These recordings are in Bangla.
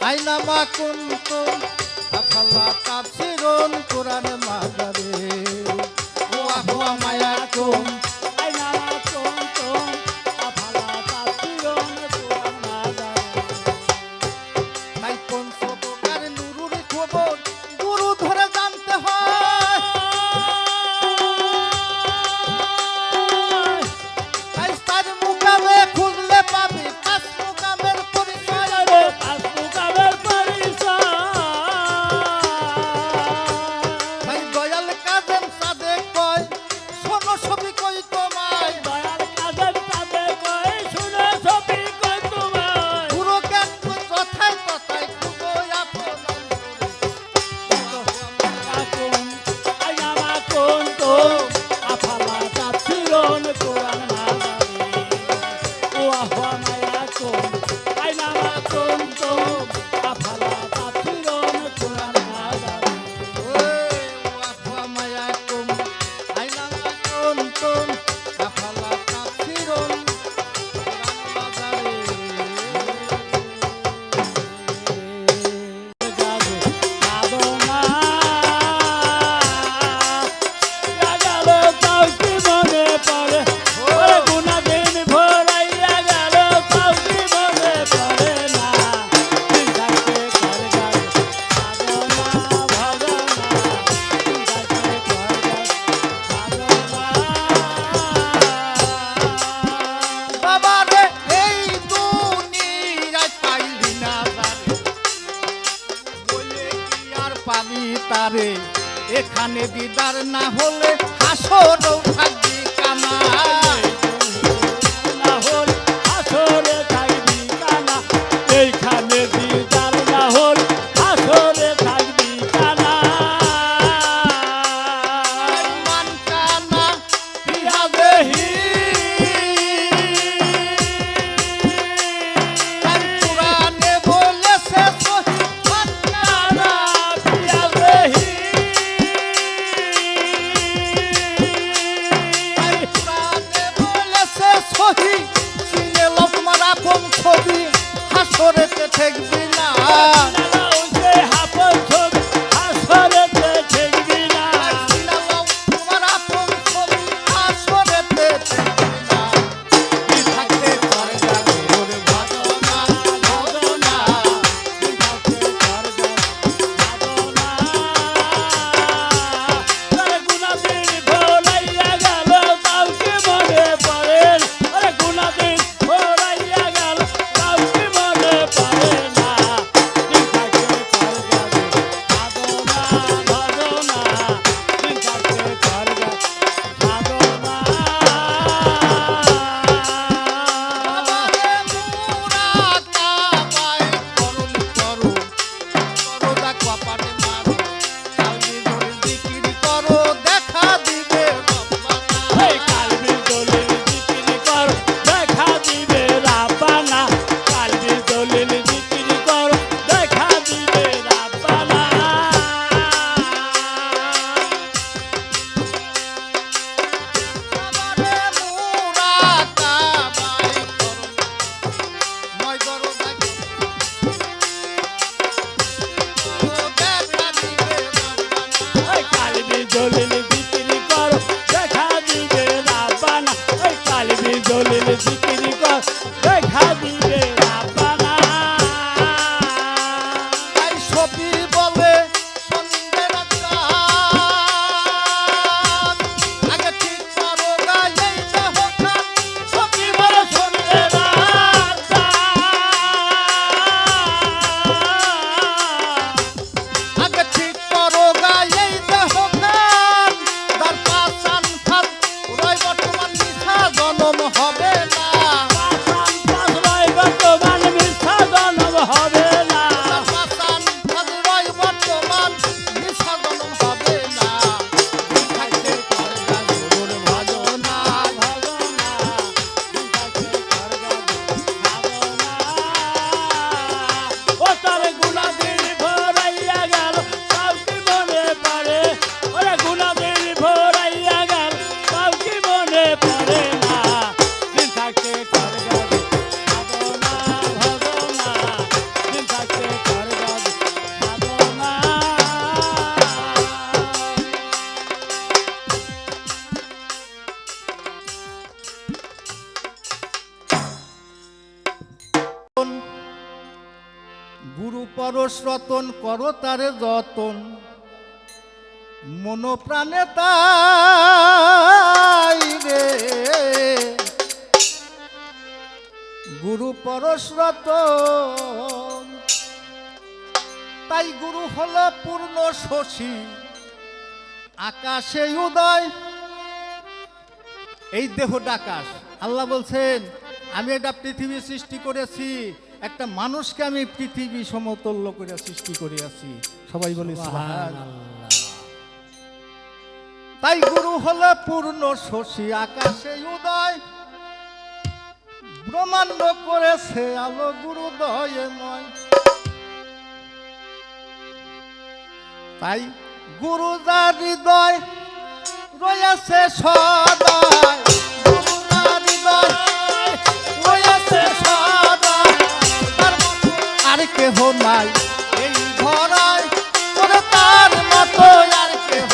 আইনা মা কুন্তু আফালা তাফসিরুন কুরআন মাদারে ওয়া হুয়া মায়াকুম ছবি কই তোমার? দিদার না হলে আসর ভাগ্যি কামা রতন কর তারে যতন। মনোপ্রাণে রে। গুরু পরশরত তাই গুরু হল পূর্ণ শশী। আকাশে উদয়। এই দেহটা আকাশ। আল্লাহ বলছেন, আমি এটা পৃথিবী সৃষ্টি করেছি। একটা মানুষকে আমি পৃথিবী সমতল্য করে সৃষ্টি করিয়াছি সবাই বলি তাই গুরু হলে পূর্ণ শশী আকাশে উদয়। ব্রহ্মাণ্ড করেছে আলো, গুরু দয়ে নয়। তাই গুরু যার হৃদয় রয়েছে সদয় কেহ নাই। এই ধরায় তার মতো আর কেহ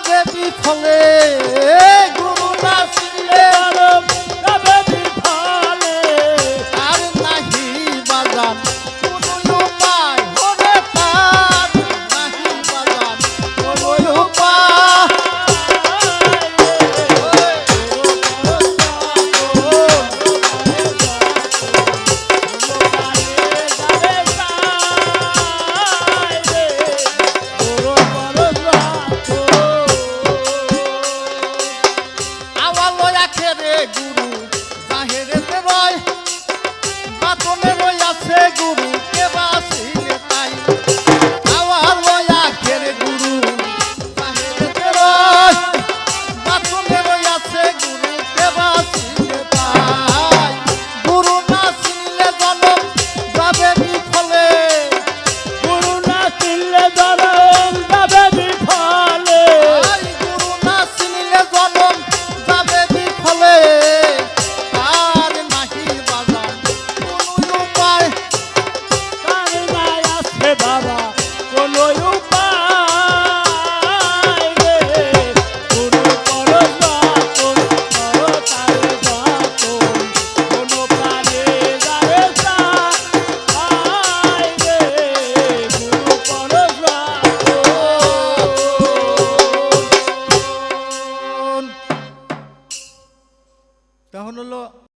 যাবে বিফলে গুরু না শিখলে আরও যাবে